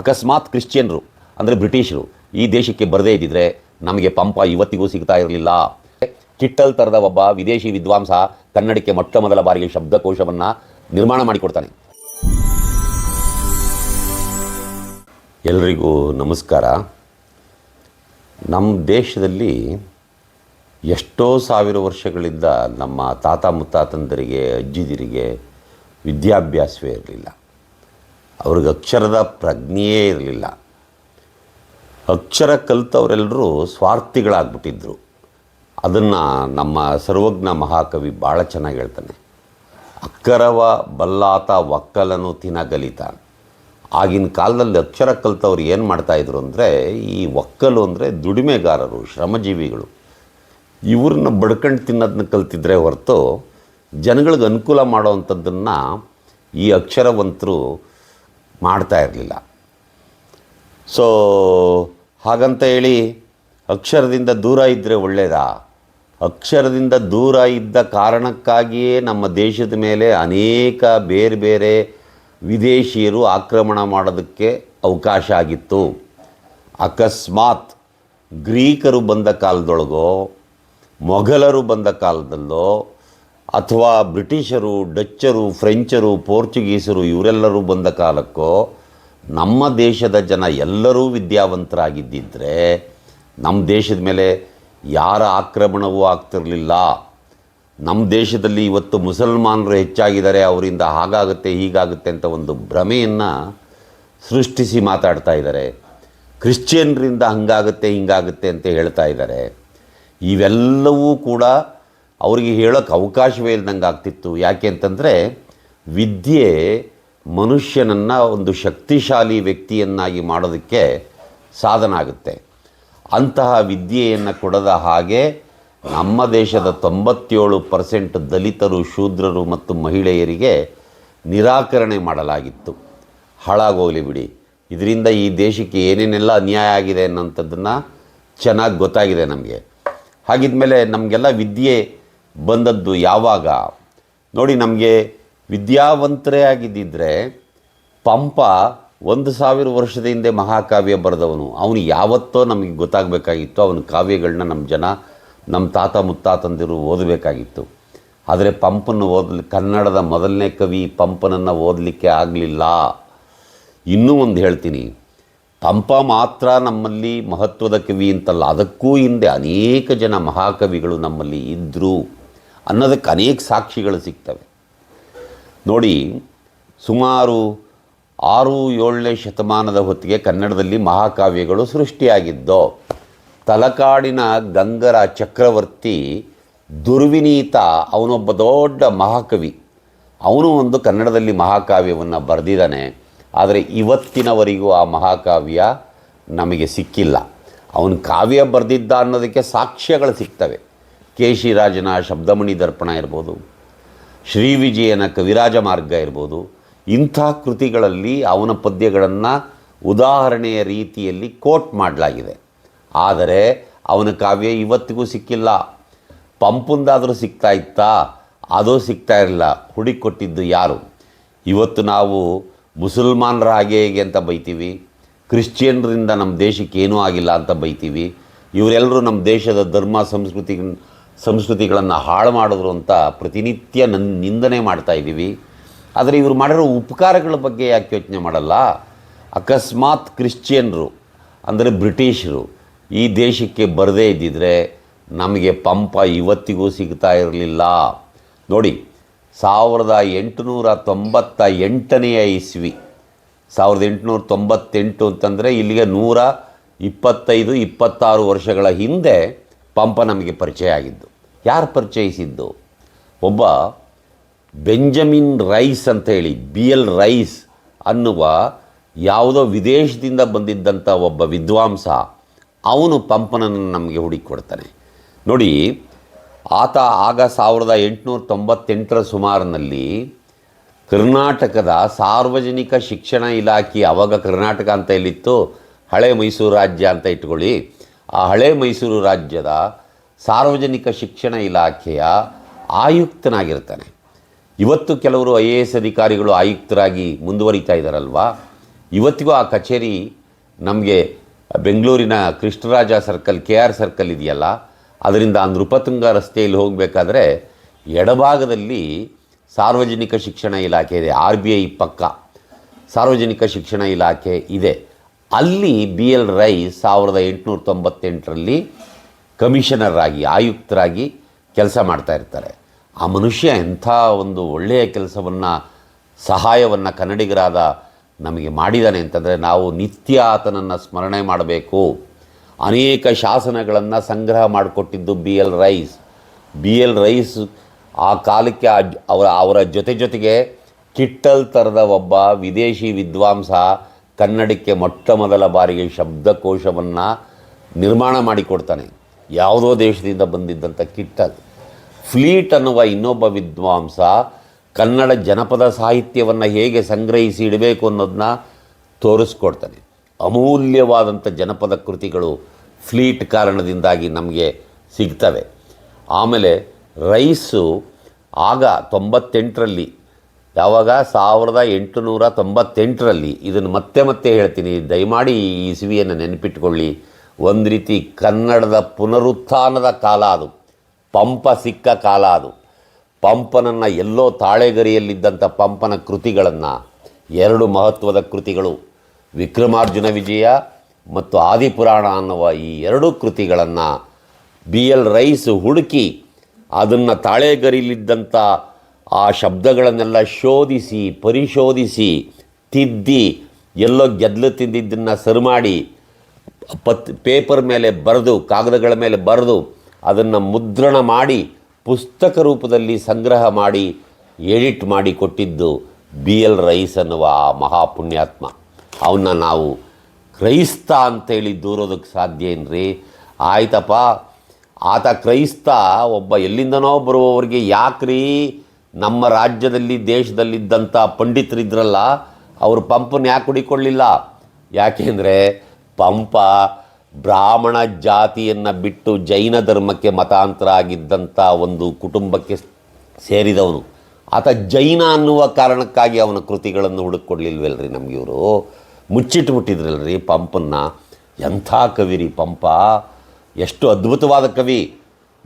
ಅಕಸ್ಮಾತ್ ಕ್ರಿಶ್ಚಿಯನ್ರು, ಅಂದರೆ ಬ್ರಿಟಿಷರು, ಈ ದೇಶಕ್ಕೆ ಬರದೇ ಇದ್ದಿದ್ರೆ ನಮಗೆ ಪಂಪ ಇವತ್ತಿಗೂ ಸಿಗ್ತಾ ಇರಲಿಲ್ಲ. ಕಿಟ್ಟಲ್ ಥರದ ಒಬ್ಬ ವಿದೇಶಿ ವಿದ್ವಾಂಸ ಕನ್ನಡಕ್ಕೆ ಮೊಟ್ಟ ಮೊದಲ ಬಾರಿಗೆ ಶಬ್ದಕೋಶವನ್ನು ನಿರ್ಮಾಣ ಮಾಡಿಕೊಡ್ತಾನೆ. ಎಲ್ರಿಗೂ ನಮಸ್ಕಾರ. ನಮ್ಮ ದೇಶದಲ್ಲಿ ಎಷ್ಟೋ ಸಾವಿರ ವರ್ಷಗಳಿಂದ ನಮ್ಮ ತಾತ ಮುತ್ತಾತಂದರಿಗೆ, ಅಜ್ಜಿದಿರಿಗೆ ವಿದ್ಯಾಭ್ಯಾಸವೇ ಇರಲಿಲ್ಲ. ಅವ್ರಿಗೆ ಅಕ್ಷರದ ಪ್ರಜ್ಞೆಯೇ ಇರಲಿಲ್ಲ. ಅಕ್ಷರ ಕಲಿತವರೆಲ್ಲರೂ ಸ್ವಾರ್ಥಿಗಳಾಗ್ಬಿಟ್ಟಿದ್ರು. ಅದನ್ನು ನಮ್ಮ ಸರ್ವಜ್ಞ ಮಹಾಕವಿ ಭಾಳ ಚೆನ್ನಾಗಿ ಹೇಳ್ತಾನೆ. ಅಕ್ಕರವ ಬಲ್ಲಾತ ಒಕ್ಕಲನು ತಿನಗಲಿತ ಆಗಿನ ಕಾಲದಲ್ಲಿ ಅಕ್ಷರ ಕಲಿತವ್ರು ಏನು ಮಾಡ್ತಾಯಿದ್ರು ಅಂದರೆ, ಈ ಒಕ್ಕಲು ಅಂದರೆ ದುಡಿಮೆಗಾರರು, ಶ್ರಮಜೀವಿಗಳು. ಇವ್ರನ್ನ ಬಡ್ಕಂಡು ತಿನ್ನೋದನ್ನ ಕಲ್ತಿದ್ರೆ ಹೊರತು ಜನಗಳಿಗೆ ಅನುಕೂಲ ಮಾಡೋವಂಥದ್ದನ್ನು ಈ ಅಕ್ಷರವಂತರು ಮಾಡ್ತಾ ಇರಲಿಲ್ಲ. ಸೊ ಹಾಗಂತ ಹೇಳಿ ಅಕ್ಷರದಿಂದ ದೂರ ಇದ್ದರೆ ಒಳ್ಳೆಯದಾ ಅಕ್ಷರದಿಂದ ದೂರ ಇದ್ದ ಕಾರಣಕ್ಕಾಗಿಯೇ ನಮ್ಮ ದೇಶದ ಮೇಲೆ ಅನೇಕ ಬೇರೆ ಬೇರೆ ವಿದೇಶಿಯರು ಆಕ್ರಮಣ ಮಾಡೋದಕ್ಕೆ ಅವಕಾಶ ಆಗಿತ್ತು. ಅಕಸ್ಮಾತ್ ಗ್ರೀಕರು ಬಂದ ಕಾಲದೊಳಗೋ, ಮೊಘಲರು ಬಂದ ಕಾಲದಲ್ಲೋ ಅಥವಾ ಬ್ರಿಟಿಷರು, ಡಚ್ಚರು, ಫ್ರೆಂಚರು, ಪೋರ್ಚುಗೀಸರು ಇವರೆಲ್ಲರೂ ಬಂದ ಕಾಲಕ್ಕೋ ನಮ್ಮ ದೇಶದ ಜನ ಎಲ್ಲರೂ ವಿದ್ಯಾವಂತರಾಗಿದ್ದಿದ್ದರೆ ನಮ್ಮ ದೇಶದ ಮೇಲೆ ಯಾರ ಆಕ್ರಮಣವೂ ಆಗ್ತಿರಲಿಲ್ಲ. ನಮ್ಮ ದೇಶದಲ್ಲಿ ಇವತ್ತು ಮುಸಲ್ಮಾನರು ಹೆಚ್ಚಾಗಿದ್ದಾರೆ, ಅವರಿಂದ ಹಾಗಾಗುತ್ತೆ, ಹೀಗಾಗುತ್ತೆ ಅಂತ ಒಂದು ಭ್ರಮೆಯನ್ನು ಸೃಷ್ಟಿಸಿ ಮಾತಾಡ್ತಾ ಇದ್ದಾರೆ. ಕ್ರಿಶ್ಚಿಯನ್ರಿಂದ ಹಂಗಾಗುತ್ತೆ, ಹಿಂಗಾಗುತ್ತೆ ಅಂತ ಹೇಳ್ತಾ ಇದ್ದಾರೆ. ಇವೆಲ್ಲವೂ ಕೂಡ ಅವರಿಗೆ ಹೇಳೋಕ್ಕೆ ಅವಕಾಶವೇ ಇಲ್ದಂಗೆ ಆಗ್ತಿತ್ತು. ಯಾಕೆ ಅಂತಂದರೆ ವಿದ್ಯೆ ಮನುಷ್ಯನನ್ನು ಒಂದು ಶಕ್ತಿಶಾಲಿ ವ್ಯಕ್ತಿಯನ್ನಾಗಿ ಮಾಡೋದಕ್ಕೆ ಸಾಧನ ಆಗುತ್ತೆ. ಅಂತಹ ವಿದ್ಯೆಯನ್ನು ಕೊಡದ ಹಾಗೆ ನಮ್ಮ ದೇಶದ ತೊಂಬತ್ತೇಳು ಪರ್ಸೆಂಟ್ ದಲಿತರು, ಶೂದ್ರರು ಮತ್ತು ಮಹಿಳೆಯರಿಗೆ ನಿರಾಕರಣೆ ಮಾಡಲಾಗಿತ್ತು. ಹಾಳಾಗೋಗಲಿ ಬಿಡಿ. ಇದರಿಂದ ಈ ದೇಶಕ್ಕೆ ಏನೇನೆಲ್ಲ ಅನ್ಯಾಯ ಆಗಿದೆ ಅನ್ನೋಂಥದ್ದನ್ನು ಚೆನ್ನಾಗಿ ಗೊತ್ತಾಗಿದೆ ನಮಗೆ. ಹಾಗಿದ್ಮೇಲೆ ನಮಗೆಲ್ಲ ವಿದ್ಯೆ ಬಂದದ್ದು ಯಾವಾಗ? ನೋಡಿ, ನಮಗೆ ವಿದ್ಯಾವಂತರೇ ಆಗಿದ್ದಿದ್ರೆ ಪಂಪ ಒಂದು ಸಾವಿರ ವರ್ಷದ ಹಿಂದೆ ಮಹಾಕಾವ್ಯ ಬರೆದವನು. ಅವನು ಯಾವತ್ತೋ ನಮಗೆ ಗೊತ್ತಾಗಬೇಕಾಗಿತ್ತು. ಅವನ ಕಾವ್ಯಗಳನ್ನ ನಮ್ಮ ಜನ ನಮ್ಮ ತಾತ ಮುತ್ತಾತಂದಿರು ಓದಬೇಕಾಗಿತ್ತು. ಆದರೆ ಪಂಪನ್ನು ಓದಲಿ, ಕನ್ನಡದ ಮೊದಲನೇ ಕವಿ ಪಂಪನನ್ನು ಓದಲಿಕ್ಕೆ ಆಗಲಿಲ್ಲ. ಇನ್ನೂ ಒಂದು ಹೇಳ್ತೀನಿ. ಪಂಪ ಮಾತ್ರ ನಮ್ಮಲ್ಲಿ ಮಹತ್ವದ ಕವಿ ಅಂತಲ್ಲ. ಅದಕ್ಕೂ ಹಿಂದೆ ಅನೇಕ ಜನ ಮಹಾಕವಿಗಳು ನಮ್ಮಲ್ಲಿ ಇದ್ದರು ಅನ್ನೋದಕ್ಕೆ ಅನೇಕ ಸಾಕ್ಷಿಗಳು ಸಿಗ್ತವೆ. ನೋಡಿ, ಸುಮಾರು ಆರು ಏಳನೇ ಶತಮಾನದ ಹೊತ್ತಿಗೆ ಕನ್ನಡದಲ್ಲಿ ಮಹಾಕಾವ್ಯಗಳು ಸೃಷ್ಟಿಯಾಗಿದ್ದೋ, ತಲಕಾಡಿನ ಗಂಗರ ಚಕ್ರವರ್ತಿ ದುರ್ವಿನೀತ ಅವನೊಬ್ಬ ದೊಡ್ಡ ಮಹಾಕವಿ. ಅವನು ಒಂದು ಕನ್ನಡದಲ್ಲಿ ಮಹಾಕಾವ್ಯವನ್ನು ಬರೆದಿದ್ದಾನೆ. ಆದರೆ ಇವತ್ತಿನವರೆಗೂ ಆ ಮಹಾಕಾವ್ಯ ನಮಗೆ ಸಿಕ್ಕಿಲ್ಲ. ಅವನು ಕಾವ್ಯ ಬರೆದಿದ್ದ ಅನ್ನೋದಕ್ಕೆ ಸಾಕ್ಷ್ಯಗಳು ಸಿಗ್ತವೆ. ಕೇಶಿರಾಜನ ಶಬ್ದಮಣಿ ದರ್ಪಣ ಇರ್ಬೋದು, ಶ್ರೀ ವಿಜಯನ ಕವಿರಾಜ ಮಾರ್ಗ ಇರ್ಬೋದು, ಇಂಥ ಕೃತಿಗಳಲ್ಲಿ ಅವನ ಪದ್ಯಗಳನ್ನು ಉದಾಹರಣೆಯ ರೀತಿಯಲ್ಲಿ ಕೋಟ್ ಮಾಡಲಾಗಿದೆ. ಆದರೆ ಅವನ ಕಾವ್ಯ ಇವತ್ತಿಗೂ ಸಿಕ್ಕಿಲ್ಲ. ಪಂಪುಂದಾದರೂ ಸಿಗ್ತಾ ಇತ್ತಾ? ಅದೂ ಸಿಗ್ತಾ ಇರಲಿಲ್ಲ ಹುಡಿಕೊಟ್ಟಿದ್ದು ಯಾರು? ಇವತ್ತು ನಾವು ಮುಸಲ್ಮಾನರ ಹಾಗೆ ಹೇಗೆ ಅಂತ ಬೈತೀವಿ? ಕ್ರಿಶ್ಚಿಯನ್ರಿಂದ ನಮ್ಮ ದೇಶಕ್ಕೆ ಏನೂ ಆಗಿಲ್ಲ ಅಂತ ಬೈತೀವಿ? ಇವರೆಲ್ಲರೂ ನಮ್ಮ ದೇಶದ ಧರ್ಮ, ಸಂಸ್ಕೃತಿ ಸಂಸ್ಕೃತಿಗಳನ್ನು ಹಾಳು ಮಾಡಿದ್ರು ಅಂತ ಪ್ರತಿನಿತ್ಯ ನನ್ ನಿಂದನೆ ಮಾಡ್ತಾ ಇದ್ದೀವಿ. ಆದರೆ ಇವರು ಮಾಡಿರೋ ಉಪಕಾರಗಳ ಬಗ್ಗೆ ಯಾಕೆ ಯೋಚನೆ ಮಾಡಲ್ಲ? ಅಕಸ್ಮಾತ್ ಕ್ರಿಶ್ಚಿಯನ್ರು, ಅಂದರೆ ಬ್ರಿಟಿಷರು, ಈ ದೇಶಕ್ಕೆ ಬರದೇ ಇದ್ದಿದ್ರೆ ನಮಗೆ ಪಂಪ ಇವತ್ತಿಗೂ ಸಿಗ್ತಾ ಇರಲಿಲ್ಲ. ನೋಡಿ, ಸಾವಿರದ ಎಂಟುನೂರ ತೊಂಬತ್ತ ಎಂಟನೆಯ ಇಸ್ವಿ, ಸಾವಿರದ ಎಂಟುನೂರ ತೊಂಬತ್ತೆಂಟು ಅಂತಂದರೆ ಇಲ್ಲಿಗೆ ನೂರ ಇಪ್ಪತ್ತೈದು, ಇಪ್ಪತ್ತಾರು ವರ್ಷಗಳ ಹಿಂದೆ ಪಂಪ ನಮಗೆ ಪರಿಚಯ ಆಗಿದ್ದು. ಯಾರು ಪರಿಚಯಿಸಿದ್ದು? ಒಬ್ಬ ಬೆಂಜಮಿನ್ ರೈಸ್ ಅಂತ ಹೇಳಿ, ಬಿ ಎಲ್ ರೈಸ್ ಅನ್ನುವ ಯಾವುದೋ ವಿದೇಶದಿಂದ ಬಂದಿದ್ದಂಥ ಒಬ್ಬ ವಿದ್ವಾಂಸ, ಅವನು ಪಂಪನನ್ನು ನಮಗೆ ಹುಡುಕಿಕೊಡ್ತಾನೆ. ನೋಡಿ, ಆತ ಆಗ ಸಾವಿರದ ಎಂಟುನೂರ ತೊಂಬತ್ತೆಂಟರ ಸುಮಾರಿನಲ್ಲಿ ಕರ್ನಾಟಕದ ಸಾರ್ವಜನಿಕ ಶಿಕ್ಷಣ ಇಲಾಖೆ, ಅವಾಗ ಕರ್ನಾಟಕ ಅಂತ ಎಲ್ಲಿತ್ತು? ಹಳೆ ಮೈಸೂರು ರಾಜ್ಯ ಅಂತ ಇಟ್ಕೊಳ್ಳಿ ಆ ಹಳೆ ಮೈಸೂರು ರಾಜ್ಯದ ಸಾರ್ವಜನಿಕ ಶಿಕ್ಷಣ ಇಲಾಖೆಯ ಆಯುಕ್ತನಾಗಿರ್ತಾನೆ. ಇವತ್ತು ಕೆಲವರು ಐ ಎ ಎಸ್ ಅಧಿಕಾರಿಗಳು ಆಯುಕ್ತರಾಗಿ ಮುಂದುವರಿತಾ ಇದ್ದಾರಲ್ವಾ ಇವತ್ತಿಗೂ ಆ ಕಚೇರಿ ನಮಗೆ ಬೆಂಗಳೂರಿನ Krishnaraja circle, K R circle ಇದೆಯಲ್ಲ? ಅದರಿಂದ ಆ ನೃಪತುಂಗ ರಸ್ತೆಯಲ್ಲಿ ಹೋಗಬೇಕಾದ್ರೆ ಎಡಭಾಗದಲ್ಲಿ ಸಾರ್ವಜನಿಕ ಶಿಕ್ಷಣ ಇಲಾಖೆ ಇದೆ, ಆರ್ ಬಿ ಐ ಪಕ್ಕ. ಸಾರ್ವಜನಿಕ ಶಿಕ್ಷಣ ಇಲಾಖೆ ಇದೆ. ಅಲ್ಲಿ ಬಿ ಎಲ್ ರೈ ಸಾವಿರದ ಎಂಟುನೂರ ತೊಂಬತ್ತೆಂಟರಲ್ಲಿ ಕಮಿಷನರ್ ಆಗಿ, ಆಯುಕ್ತರಾಗಿ ಕೆಲಸ ಮಾಡ್ತಾ ಇರ್ತಾರೆ. ಆ ಮನುಷ್ಯ ಎಂಥ ಒಂದು ಒಳ್ಳೆಯ ಕೆಲಸವನ್ನು, ಸಹಾಯವನ್ನು ಕನ್ನಡಿಗರಾದ ನಮಗೆ ಮಾಡಿದ್ದಾನೆ ಅಂತಂದರೆ ನಾವು ನಿತ್ಯ ಆತನನ್ನು ಸ್ಮರಣೆ ಮಾಡಬೇಕು. ಅನೇಕ ಶಾಸನಗಳನ್ನು ಸಂಗ್ರಹ ಮಾಡಿಕೊಟ್ಟಿದ್ದು B L Rice. B L Rice ಆ ಕಾಲಕ್ಕೆ ಅವರ ಅವರ ಜೊತೆ ಜೊತೆಗೆ ಕಿಟ್ಟಲ್ ಥರದ ಒಬ್ಬ ವಿದೇಶಿ ವಿದ್ವಾಂಸ ಕನ್ನಡಕ್ಕೆ ಮೊಟ್ಟ ಮೊದಲ ಬಾರಿಗೆ ಶಬ್ದಕೋಶವನ್ನು ನಿರ್ಮಾಣ ಮಾಡಿಕೊಡ್ತಾನೆ. ಯಾವುದೋ ದೇಶದಿಂದ ಬಂದಿದ್ದಂಥ ಕಿಟ್ಟ ಫ್ಲೀಟ್ ಅನ್ನುವ ಇನ್ನೊಬ್ಬ ವಿದ್ವಾಂಸ ಕನ್ನಡ ಜನಪದ ಸಾಹಿತ್ಯವನ್ನು ಹೇಗೆ ಸಂಗ್ರಹಿಸಿ ಇಡಬೇಕು ಅನ್ನೋದನ್ನ ತೋರಿಸ್ಕೊಡ್ತಾನೆ. ಅಮೂಲ್ಯವಾದಂಥ ಜನಪದ ಕೃತಿಗಳು ಫ್ಲೀಟ್ ಕಾರಣದಿಂದಾಗಿ ನಮಗೆ ಸಿಗ್ತವೆ. ಆಮೇಲೆ ರೈಸು ಆಗ ತೊಂಬತ್ತೆಂಟರಲ್ಲಿ ಯಾವಾಗ ಸಾವಿರದ ಎಂಟುನೂರ ತೊಂಬತ್ತೆಂಟರಲ್ಲಿ ಇದನ್ನು ಮತ್ತೆ ಮತ್ತೆ ಹೇಳ್ತೀನಿ. ದಯಮಾಡಿ ಈ ಸಿವಿಯನ್ನು ನೆನಪಿಟ್ಕೊಳ್ಳಿ. ಒಂದು ರೀತಿ ಕನ್ನಡದ ಪುನರುತ್ಥಾನದ ಕಾಲ ಅದು. ಪಂಪ ಸಿಕ್ಕ ಕಾಲ ಅದು. ಪಂಪನನ್ನು ಎಲ್ಲೋ ತಾಳೆಗರಿಯಲ್ಲಿದ್ದಂಥ ಪಂಪನ ಕೃತಿಗಳನ್ನು, ಎರಡು ಮಹತ್ವದ ಕೃತಿಗಳು, ವಿಕ್ರಮಾರ್ಜುನ ವಿಜಯ ಮತ್ತು ಆದಿಪುರಾಣ ಅನ್ನುವ ಈ ಎರಡೂ ಕೃತಿಗಳನ್ನು ಬಿ ಎಲ್ ರೈಸ್ ಹುಡುಕಿ ಅದನ್ನು ತಾಳೆಗರಿಲಿದ್ದಂಥ ಆ ಶಬ್ದಗಳನ್ನೆಲ್ಲ ಶೋಧಿಸಿ, ಪರಿಶೋಧಿಸಿ, ತಿದ್ದಿ, ಎಲ್ಲೋ ಗೆದ್ಲು ತಿಂದಿದ್ದನ್ನು ಸರಿ ಮಾಡಿ, ಪತ್, ಪೇಪರ್ ಮೇಲೆ ಬರೆದು, ಕಾಗದಗಳ ಮೇಲೆ ಬರೆದು, ಅದನ್ನು ಮುದ್ರಣ ಮಾಡಿ, ಪುಸ್ತಕ ರೂಪದಲ್ಲಿ ಸಂಗ್ರಹ ಮಾಡಿ, ಎಡಿಟ್ ಮಾಡಿ ಕೊಟ್ಟಿದ್ದು ಬಿ ಎಲ್ ರೈಸ್ ಅನ್ನುವ ಆ ಮಹಾಪುಣ್ಯಾತ್ಮ. ಅವನ್ನ ನಾವು ಕ್ರೈಸ್ತ ಅಂತೇಳಿ ದೂರೋದಕ್ಕೆ ಸಾಧ್ಯ ಏನ್ರಿ? ಆಯ್ತಪ್ಪ. ಆತ ಕ್ರೈಸ್ತ, ಒಬ್ಬ ಎಲ್ಲಿಂದನೋ ಬರುವವರಿಗೆ ಯಾಕ್ರಿ? ನಮ್ಮ ರಾಜ್ಯದಲ್ಲಿ ದೇಶದಲ್ಲಿದ್ದಂಥ ಪಂಡಿತರಿದ್ರಲ್ಲ, ಅವರು ಪಂಪನ್ನು ಯಾಕೆ ಹುಡಿಕೊಳ್ಳಿಲ್ಲ? ಯಾಕೆಂದರೆ ಪಂಪ ಬ್ರಾಹ್ಮಣ ಜಾತಿಯನ್ನು ಬಿಟ್ಟು ಜೈನ ಧರ್ಮಕ್ಕೆ ಮತಾಂತರ ಆಗಿದ್ದಂಥ ಒಂದು ಕುಟುಂಬಕ್ಕೆ ಸೇರಿದವನು. ಆತ ಜೈನ ಅನ್ನುವ ಕಾರಣಕ್ಕಾಗಿ ಅವನ ಕೃತಿಗಳನ್ನು ಹುಡುಕೊಡ್ಲಿಲ್ವಲ್ರಿ ನಮಗೆ ಇವರು? ಮುಚ್ಚಿಟ್ಬಿಟ್ಟಿದ್ರಲ್ರಿ ಪಂಪನ್ನು. ಎಂಥ ಕವಿರಿ ಪಂಪ. ಎಷ್ಟು ಅದ್ಭುತವಾದ ಕವಿ.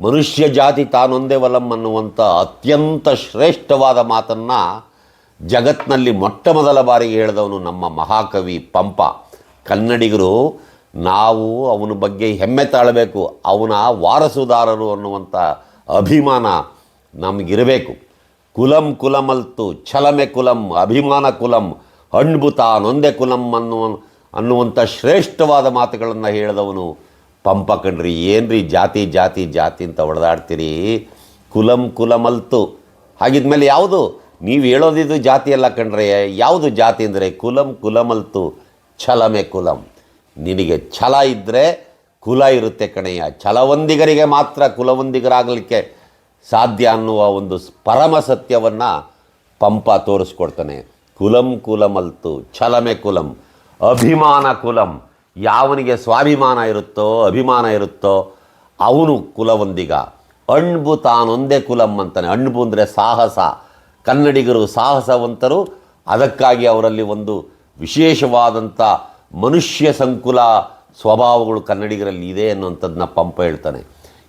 ಮನುಷ್ಯ ಜಾತಿ ತಾನೊಂದೇ ವಲಂ ಅನ್ನುವಂಥ ಅತ್ಯಂತ ಶ್ರೇಷ್ಠವಾದ ಮಾತನ್ನು ಜಗತ್ನಲ್ಲಿ ಮೊಟ್ಟ ಮೊದಲ ಬಾರಿಗೆ ಹೇಳಿದವನು ನಮ್ಮ ಮಹಾಕವಿ ಪಂಪ. ಕನ್ನಡಿಗರು, ನಾವು ಅವನ ಬಗ್ಗೆ ಹೆಮ್ಮೆ ತಾಳಬೇಕು, ಅವನ ವಾರಸುದಾರರು ಅನ್ನುವಂಥ ಅಭಿಮಾನ ನಮಗಿರಬೇಕು. ಕುಲಂ ಕುಲಮಲ್ತು, ಛಲಮೆ ಕುಲಂ, ಅಭಿಮಾನ ಕುಲಂ ಅಣ್ಬುತ ನೊಂದೆ ಕುಲಂ ಅನ್ನುವ ಅನ್ನುವಂಥ ಶ್ರೇಷ್ಠವಾದ ಮಾತುಗಳನ್ನು ಹೇಳಿದವನು ಪಂಪ ಕಣ್ರಿ, ಏನ್ರಿ ಜಾತಿ ಜಾತಿ ಜಾತಿ ಅಂತ ಹೊಡೆದಾಡ್ತೀರಿ ಕುಲಂ ಕುಲಮಲ್ತು. ಹಾಗಿದ್ಮೇಲೆ ಯಾವುದು? ನೀವು ಹೇಳೋದಿದು ಜಾತಿ ಎಲ್ಲ ಕಂಡ್ರೆ ಯಾವುದು ಜಾತಿ ಅಂದರೆ ಕುಲಂ ಕುಲಮಲ್ತು, ಛಲಮೆ ಕುಲಂ. ನಿನಗೆ ಛಲ ಇದ್ದರೆ ಕುಲ ಇರುತ್ತೆ ಕಣಯ್ಯ ಛಲವೊಂದಿಗರಿಗೆ ಮಾತ್ರ ಕುಲವಂದಿಗರಾಗಲಿಕ್ಕೆ ಸಾಧ್ಯ ಅನ್ನುವ ಒಂದು ಪರಮ ಸತ್ಯವನ್ನು ಪಂಪ ತೋರಿಸ್ಕೊಡ್ತಾನೆ. ಕುಲಂ ಕುಲಮಲ್ತು, ಛಲಮೆ ಕುಲಂ, ಅಭಿಮಾನ ಕುಲಂ. ಯಾವನಿಗೆ ಸ್ವಾಭಿಮಾನ ಇರುತ್ತೋ, ಅಭಿಮಾನ ಇರುತ್ತೋ, ಅವನು ಕುಲವೊಂದಿಗ. ಅಣ್ಬು ತಾನೊಂದೇ ಕುಲಂ ಅಂತಾನೆ. ಅಣ್ಬು ಅಂದರೆ ಸಾಹಸ. ಕನ್ನಡಿಗರು ಸಾಹಸವಂತರು. ಅದಕ್ಕಾಗಿ ಅವರಲ್ಲಿ ಒಂದು ವಿಶೇಷವಾದಂಥ ಮನುಷ್ಯ ಸಂಕುಲ ಸ್ವಭಾವಗಳು ಕನ್ನಡಿಗರಲ್ಲಿ ಇದೆ ಅನ್ನುವಂಥದ್ದನ್ನ ಪಂಪ ಹೇಳ್ತಾನೆ.